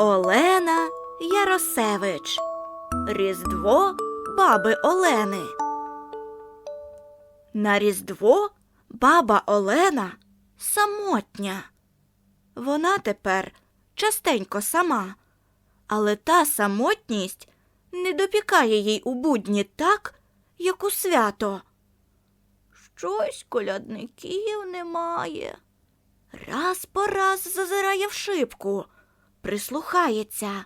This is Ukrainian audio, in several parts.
Олена Яросевич. Різдво баби Олени. На Різдво баба Олена самотня. Вона тепер частенько сама, але та самотність не допікає їй у будні так, як у свято. Щось колядників немає. Раз по раз зазирає в шибку, прислухається,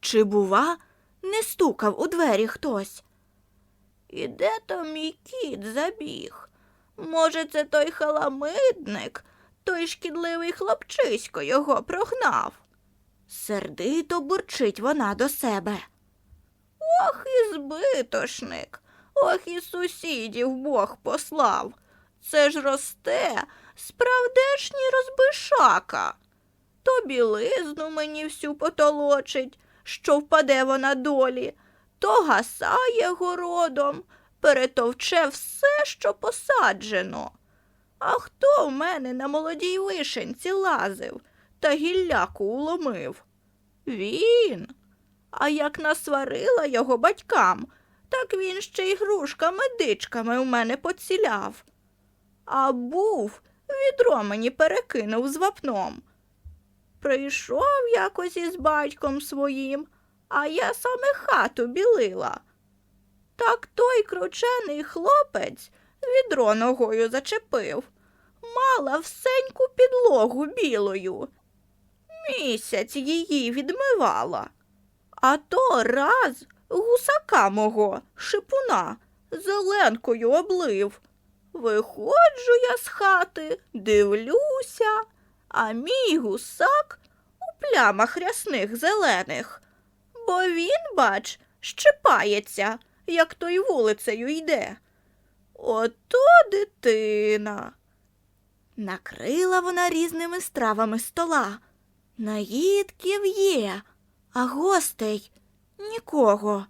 чи, бува, не стукав у двері хтось. І де там мій кіт забіг? Може, це той халамидник, той шкідливий хлопчисько його прогнав. Сердито бурчить вона до себе. Ох і збитошник, ох і сусідів Бог послав. Це ж росте справдешній розбишака. То білизну мені всю потолочить, що впаде вона долі, то гасає городом, перетовче все, що посаджено. А хто в мене на молодій вишенці лазив та гілляку уломив? Він. А як насварила його батькам, так він ще й грушками-дичками у мене поціляв. А був, відро мені перекинув з вапном. Прийшов якось із батьком своїм, а я саме хату білила. Так той кручений хлопець відро ногою зачепив, мала всеньку підлогу білою. Місяць її відмивала. А то раз гусака мого шипуна зеленкою облив. Виходжу я з хати, дивлюся, а мій гусак у плямах рясних зелених. Бо він, бач, щепається, як той вулицею йде. Ото дитина. Накрила вона різними стравами стола. Наїдків є, а гостей нікого.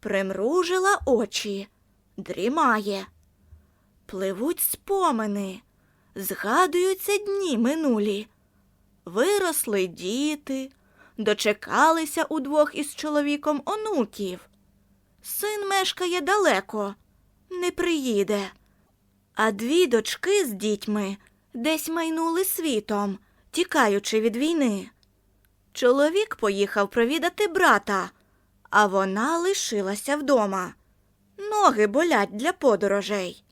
Примружила очі, дрімає. Пливуть спомини, згадуються дні минулі. Виросли діти, дочекалися удвох із чоловіком онуків. Син мешкає далеко, не приїде. А дві дочки з дітьми десь майнули світом, тікаючи від війни. Чоловік поїхав провідати брата, а вона лишилася вдома. Ноги болять для подорожей.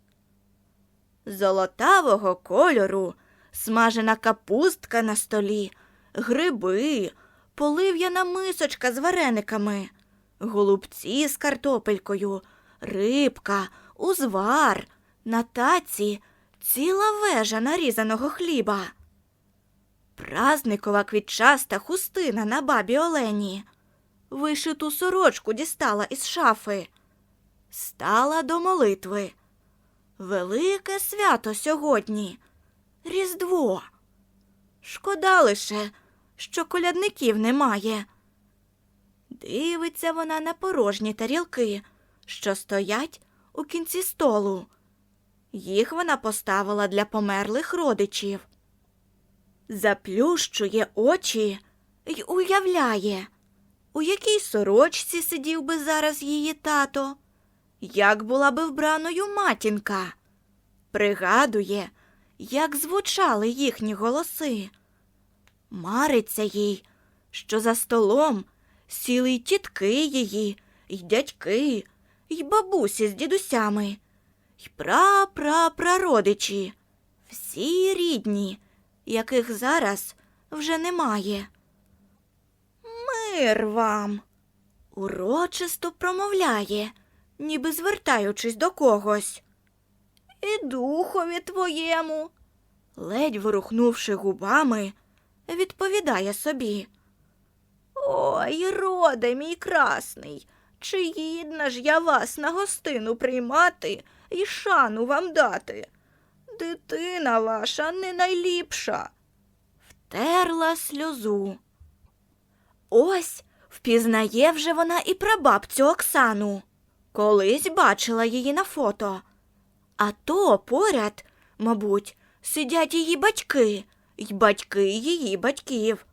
Золотавого кольору, смажена капустка на столі, гриби, полив'яна мисочка з варениками, голубці з картопелькою, рибка, узвар, на таці ціла вежа нарізаного хліба. Празникова квітчаста хустина на бабі Олені. Вишиту сорочку дістала із шафи. Стала до молитви. Велике свято сьогодні. Різдво. Шкода лише, що колядників немає. Дивиться вона на порожні тарілки, що стоять у кінці столу. Їх вона поставила для померлих родичів. Заплющує очі й уявляє, у якій сорочці сидів би зараз її тато, як була би вбраною матінка. Пригадує, як звучали їхні голоси. Мариться їй, що за столом сіли й тітки її, й дядьки, й бабусі з дідусями, й пра-пра-прародичі, всі рідні, яких зараз вже немає. Мир вам. Урочисто промовляє, ніби звертаючись до когось. І духові твоєму, ледь ворухнувши губами, відповідає собі. Ой, роде мій красний, чи гідна ж я вас на гостину приймати і шану вам дати? Дитина ваша не найліпша. Втерла сльозу. Ось впізнає вже вона і прабабцю Оксану. Колись бачила її на фото. А то поряд, мабуть, сидять її батьки й батьки її батьків.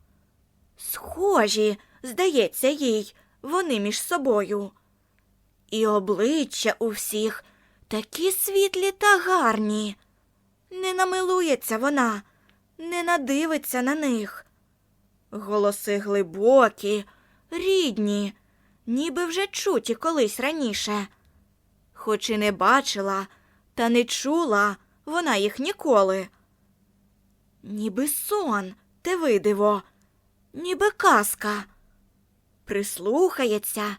Схожі, здається їй, вони між собою. І обличчя у всіх такі світлі та гарні. Не намилується вона, не надивиться на них. Голоси глибокі, рідні, ніби вже чуті колись раніше. Хоч і не бачила, та не чула вона їх ніколи. Ніби сон, те видиво, ніби казка. Прислухається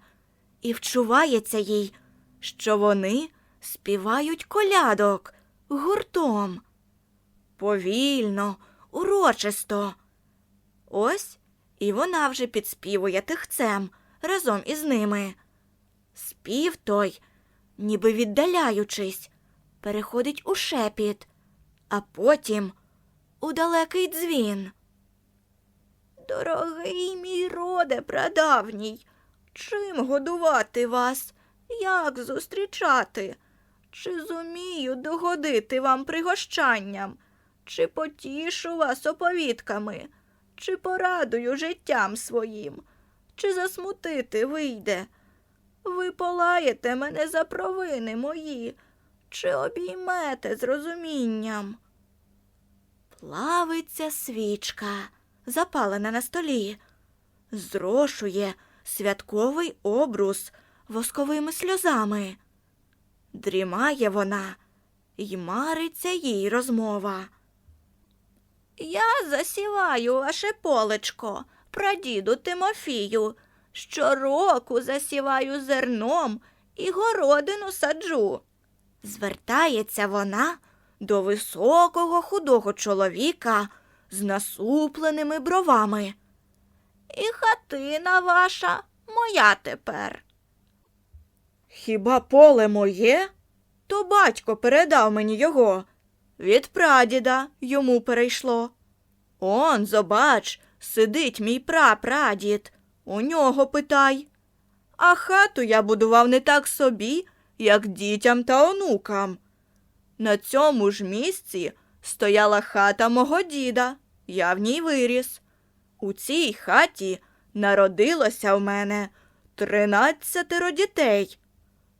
і вчувається їй, що вони співають колядок гуртом. Повільно, урочисто. Ось і вона вже підспівує тихцем разом із ними. Спів той, ніби віддаляючись, переходить у шепіт, а потім у далекий дзвін. Дорогий мій роде прадавній, чим годувати вас, як зустрічати? Чи зумію догодити вам пригощанням, чи потішу вас оповідками, чи порадую життям своїм, чи засмутити вийде? Ви полаєте мене за провини мої, чи обіймете з розумінням? Плавиться свічка, запалена на столі, зрошує святковий обрус восковими сльозами. Дрімає вона, й мариться їй розмова. Я засіваю ваше полечко, прадіду Тимофію. Щороку засіваю зерном і городину саджу. Звертається вона до високого худого чоловіка з насупленими бровами. І хатина ваша моя тепер. Хіба поле моє? То батько передав мені його. Від прадіда йому перейшло. Он, зобач, сидить мій прапрадід. У нього питай. А хату я будував не так собі, як дітям та онукам. На цьому ж місці стояла хата мого діда, я в ній виріс. У цій хаті народилося в мене тринадцятеро дітей.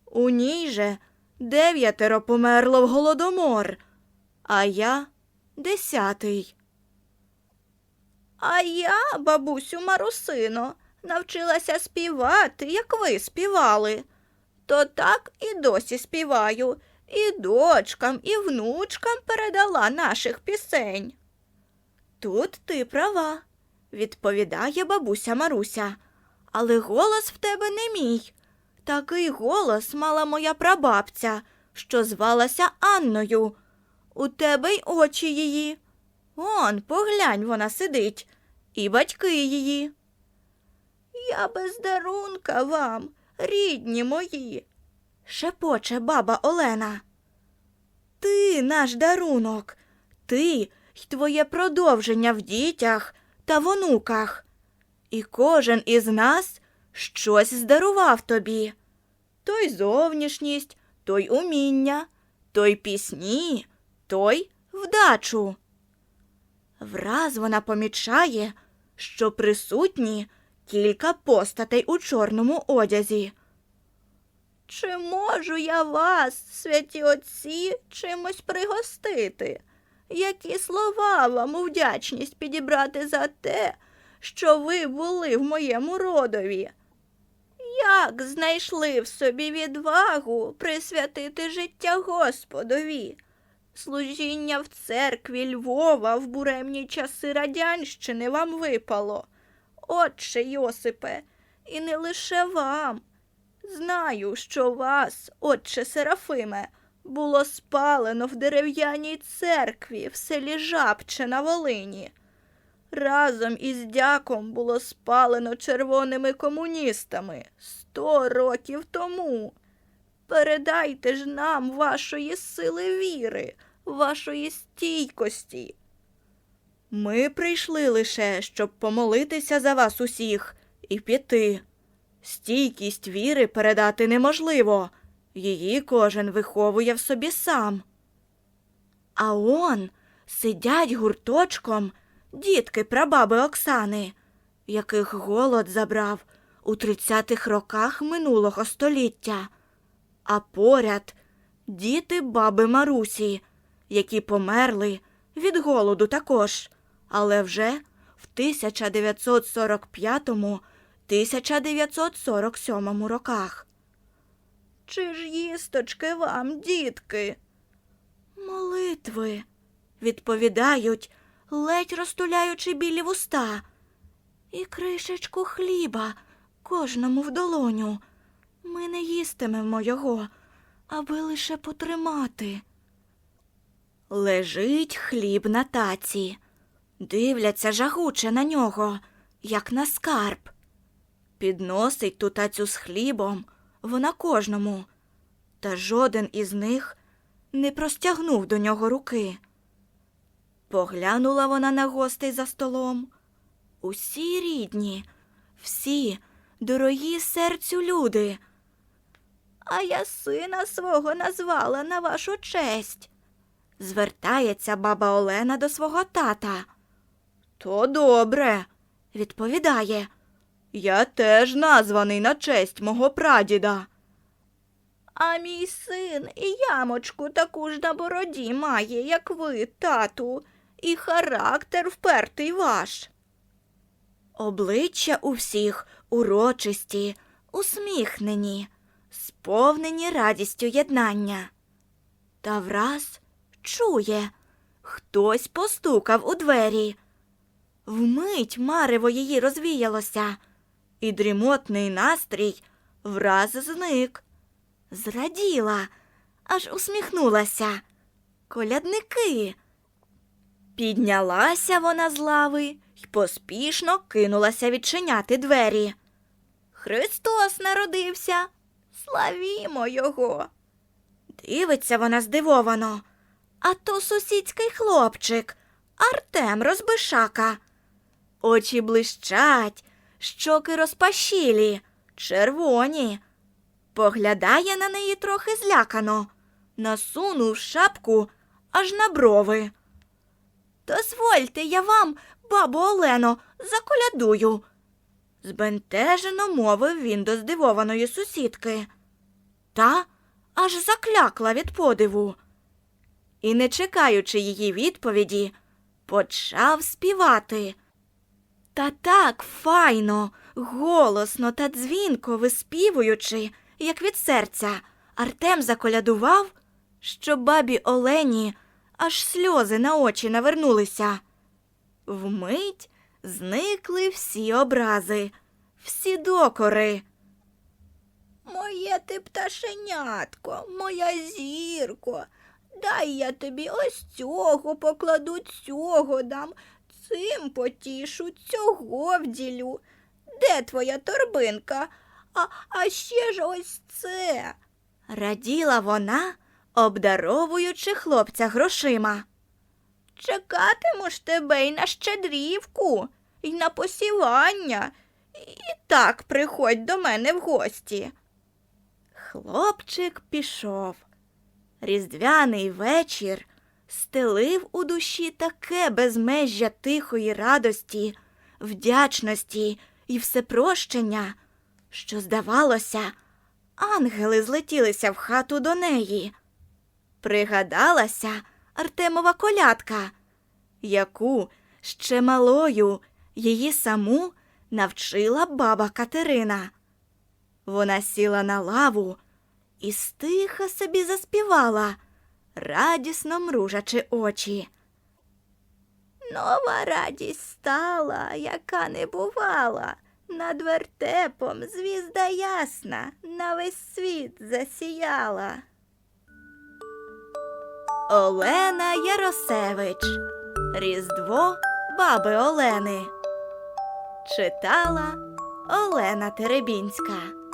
У ній же дев'ятеро померло в голодомор, а я десятий. А я, бабусю Марусино, навчилася співати, як ви співали. То так і досі співаю, і дочкам, і внучкам передала наших пісень. Тут ти права, відповідає бабуся Маруся. Але голос в тебе не мій. Такий голос мала моя прабабця, що звалася Анною. У тебе й очі її. Он, поглянь, вона сидить, і батьки її. Я без дарунка вам, рідні мої, шепоче баба Олена. Ти наш дарунок, ти й твоє продовження в дітях та в онуках. І кожен із нас щось здарував тобі. Той зовнішність, той уміння, той пісні, той вдачу. Враз вона помічає, що присутні кілька постатей у чорному одязі. Чи можу я вас, святі отці, чимось пригостити? Які слова вам у вдячність підібрати за те, що ви були в моєму родові? Як знайшли в собі відвагу присвятити життя Господові? Служіння в церкві Львова в буремні часи радянщини вам випало. Отче Йосипе, і не лише вам. Знаю, що вас, отче Серафиме, було спалено в дерев'яній церкві в селі Жабче на Волині. Разом із дяком було спалено червоними комуністами сто років тому. Передайте ж нам вашої сили віри, вашої стійкості. Ми прийшли лише, щоб помолитися за вас усіх і піти. Стійкість віри передати неможливо, її кожен виховує в собі сам. А он сидять гурточком дітки прабаби Оксани, яких голод забрав у 30-х роках минулого століття, а поряд діти баби Марусі, які померли від голоду також, але вже в 1945-1947 роках. Чи ж їсточки вам, дітки? Молитви, відповідають, ледь розтуляючи білі вуста, і кришечку хліба кожному в долоню. Ми не їстимемо його, аби лише потримати. Лежить хліб на таці, дивляться жагуче на нього, як на скарб. Підносить ту тацю з хлібом вона кожному, та жоден із них не простягнув до нього руки. Поглянула вона на гостей за столом. Усі рідні, всі дорогі серцю люди. А я сина свого назвала на вашу честь. Звертається баба Олена до свого тата. То добре, відповідає. Я теж названий на честь мого прадіда. А мій син і ямочку таку ж на бороді має, як ви, тату, і характер впертий ваш. Обличчя у всіх урочисті, усміхнені, сповнені радістю єднання. Та враз чує, хтось постукав у двері. Вмить марево її розвіялося, і дрімотний настрій враз зник. Зраділа, аж усміхнулася. Колядники. Піднялася вона з лави й поспішно кинулася відчиняти двері. Христос народився. Славімо його. Дивиться вона здивовано. А то сусідський хлопчик, Артем Розбишака. Очі блищать, щоки розпашілі, червоні. Поглядає на неї трохи злякано, насунув шапку аж на брови. Дозвольте, я вам, бабо Олено, заколядую. Збентежено мовив він до здивованої сусідки. Та аж заклякла від подиву. І, не чекаючи її відповіді, почав співати. Та так файно, голосно та дзвінко виспівуючи, як від серця, Артем заколядував, що бабі Олені аж сльози на очі навернулися. Вмить зникли всі образи, всі докори. Моє ти пташенятко, моя зірко, дай я тобі ось цього покладу, цього дам, цим потішу, цього вділю. Де твоя торбинка? А, а ще ж ось це. Раділа вона, обдаровуючи хлопця грошима. Чекатиму ж тебе й на щедрівку, й на посівання. І так приходь до мене в гості. Хлопчик пішов. Різдвяний вечір стелив у душі таке безмежжя тихої радості, вдячності і всепрощення, що, здавалося, ангели злетілися в хату до неї. Пригадалася Артемова колядка, яку ще малою її саму навчила баба Катерина. Вона сіла на лаву і стиха собі заспівала, радісно мружачи очі. Нова радість стала, яка не бувала. Над вертепом звізда ясна на весь світ засіяла. Олена Яросевич. Різдво баби Олени. Читала Олена Теребінська.